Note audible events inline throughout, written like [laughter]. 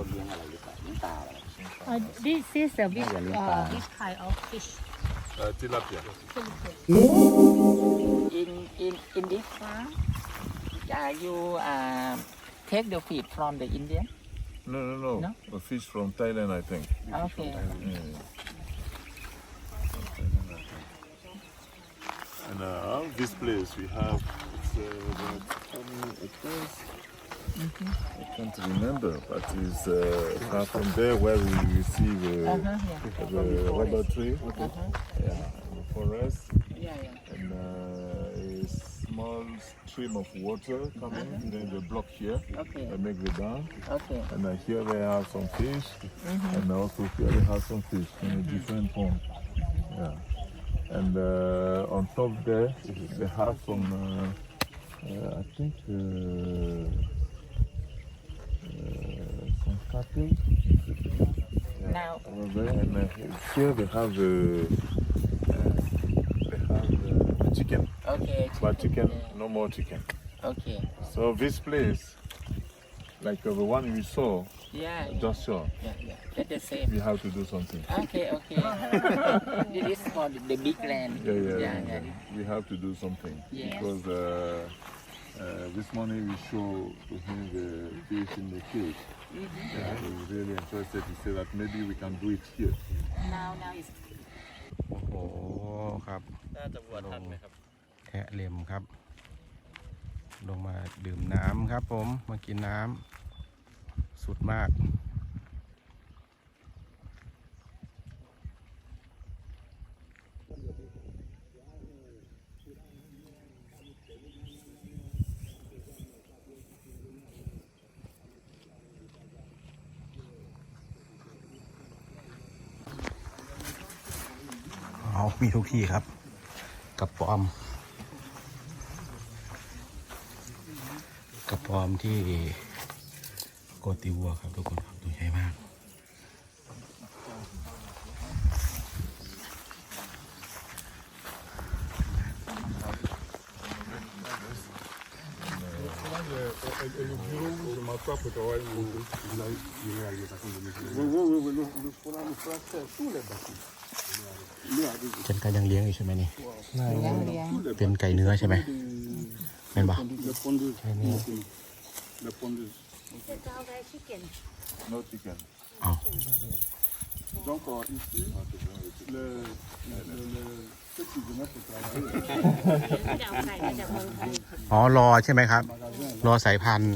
เขาเลี้ยงอะไรหรือเปล่าเลี้ยงปลาอะไร Uh, this is a big, Yeah, yeah, uh, yeah. big kind of fish. Uh, tilapia. in in in this farm are you uh, take the feed from the Indian No, no, no. No? A fish from Thailand, I think. okay Yeah. And uh, this place we have, it's uh, about how many acres? I can't remember, but it's uh, far from there where we receive uh, uh-huh, yeah. the rubber tree, yeah, the forest, yeah yeah. And uh, a small stream of water coming. Then they block here, okay. They make the dam. okay. And uh, here they have some fish, and also here they have some fish in a different form. Yeah. And uh, on top there, they have some, uh, uh, I think, uh, uh, cattle. Now- over there. And uh, here they have the, uh, they have the chicken, okay but chicken, yeah. no more chicken. okay So this place, like uh, the one we saw, yeah just saw, yeah yeah that's the same we have to do something. okay okay [laughs] this is for the, the big land Yeah, yeah, yeah, yeah. yeah. We have to do something Yes. because uh, uh, this morning we show to him the fish in the cage. Mm-hmm. Yeah, he was really interested. He said that maybe we can do it here. now now is โอ้โหครับน่าจะวัวทันไหมครับแทะเล็มครับ ลงมาดื่มน้ำครับผม มากินน้ำสุดมาก มีทุกที่ครับกระป๋อมกระป๋อมที่โกติวัวครับทุกคนครับตัวใหญ่มาก เป็นไก่ยังเลี้ยงอยู่ใช่ไหมนี่ยังเลี้ยงเป็นไก่เนื้อใช่ไหมเป็นปะ Le pondeuse. Ouais, mais- Le pondeuse. chicken. No chicken. อ๋อ Donc euh, ici, le, le, le, ceux qui venaient pour travailler, ไม่ได้เอาไก่มาจากเมืองไทยอ๋อรอใช่ไหมครับ รอสายพันธุ์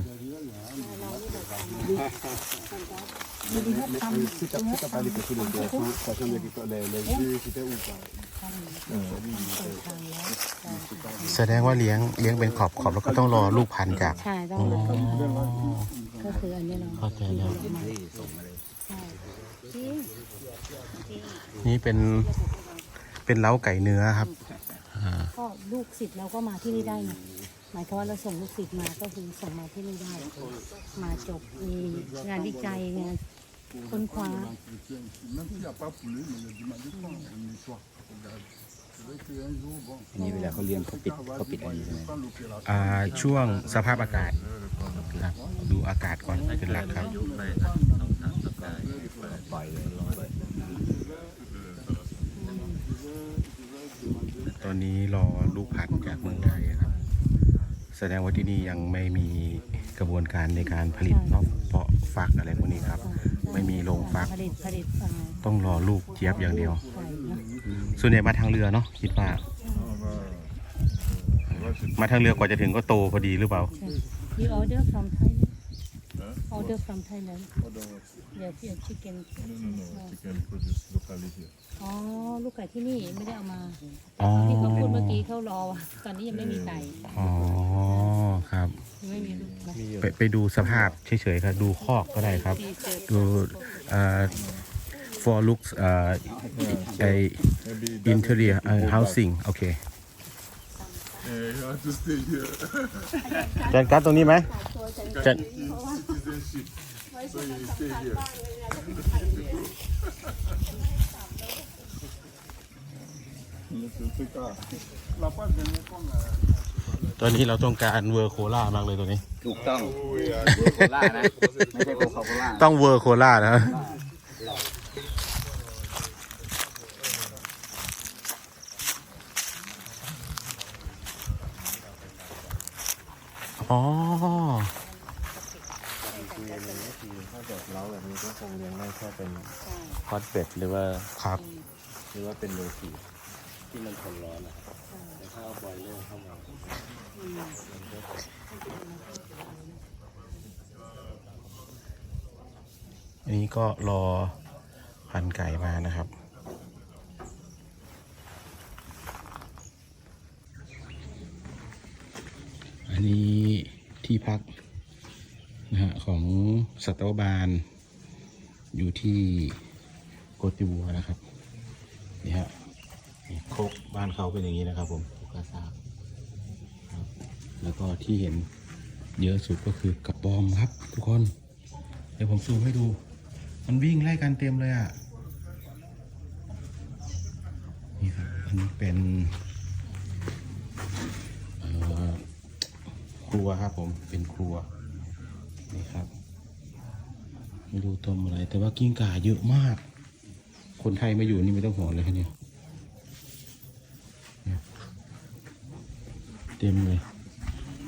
ที่จะที่จะไปที่คือเลยแต่ช่วงนี้ก็เลยเลยที่ที่ได้อุปาแสดงว่าเลี้ยงเลี้ยงเป็นขอบขอบแล้วก็ต้องรอลูกพันธุ์จาก ใช่ต้องรอก็คืออันนี้เราเข้าใจแล้วที่ส่งมาเลยใช่จริงนี่เป็นเป็นเล้าไก่เนื้อครับ ก็ลูกศิษย์เราก็มาที่นี่ได้ไง หมายความว่าเราส่งลูกศิษย์มาก็คือส่งมาที่นี่ได้ มาจบมีงานวิจัยงานค้นคว้า même s'il n'y a pas poulet, mais le dimanche on nettoie. Regarde. อันนี้เวลาเขาเลี้ยงเขาปิดเขาปิดอันนี้ใช่ไหมอ่าช่วงสภาพอากาศครับดูอากาศก่อนเป็นหลักครับ ตอนนี้รอลูกพันธุ์จากเมืองไทยครับ แสดงว่าที่นี่ยังไม่มีกระบวนการในการผลิตนอกเพาะฟักอะไรพวกนี้ครับ ไม่มีโรงฟัก ผลิตผลิตอ่าต้องรอลูกเจี๊ยบอย่างเดียว ไข่เนอะส่วนใหญ่มาทางเรือเนาะคิดว่า Là, c'est มาทางเรือกว่าจะถึงก็โตพอดีหรือเปล่าใช่ You order from Thailand Order from Thailand The the chicken No, no, no. Chicken produce locally here. อ๋อ ลูกไก่ที่นี่ไม่ได้เอามาอ๋อ ที่เขาพูดเมื่อกี้เขารอว่ะตอนนี้ยังไม่มีไก่อ๋อครับยังไม่มีลูกนะไปไปดูสภาพเฉยๆครับดูคอกก็ได้ครับดูเอ่อ for looks เอ่อไอ Maybe interior เอ่อ housing โอเค Yeah, you have to stay here. จัดการตรงนี้ไหมจัด Citizenship. So you stay here. C'est ça. La part de nous, comme la- ตอนนี้เราต้องการเวอร์โคล่ามากเลยตัวนี้ ถูกต้องโคล่านะ ไม่ใช่โคคาโคล่าต้องเวอร์โคล่านะอ๋อ คือในนี้คือถ้าแบบเล้าแบบนี้ก็คงเลี้ยงได้แค่เป็นฮอตเป็ดหรือว่าครับ หรือว่าเป็นโลคีที่มันทนร้อนนะแต่ถ้าเอาบอยเลอร์เข้ามาอันนี้ก็รอพันไก่มานะครับอันนี้ที่พัก นะฮะของสัตวบาล อยู่ที่โกติวัวนะครับนี่ฮะโคกบ้านเขาเป็นอย่างนี้นะครับ ผมโคกาซาแล้วก็ที่เห็นเยอะสุดก็คือกระปอมครับ ทุกคน เดี๋ยวผมซูมให้ดู มันวิ่งไล่กันเต็มเลยอะนี่ครับอันนี้เป็นครัวครับผมเป็นครัว นี่ครับไม่รู้ต้มอะไร แต่ว่ากิ้งก่าเยอะมาก คนไทยมาอยู่นี่ไม่ต้องห่วงเลยครับเนี่ยเต็มเลย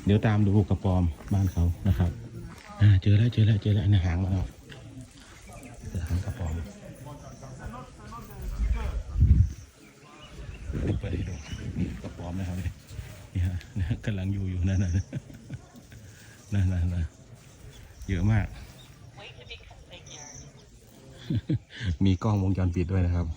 เดี๋ยวตามดูกระปอมบ้านเขานะครับอ่าเจอแล้วเจอแล้วเจอแล้วในหางมันออกหางกระปอมเปิดให้ดูนี่กระปอมนะครับนี่ฮะกำลังอยู่อยู่นั่นน่ะนั่นนั่นนั่น เยอะมาก มีกล้องวงจรปิดด้วยนะครับ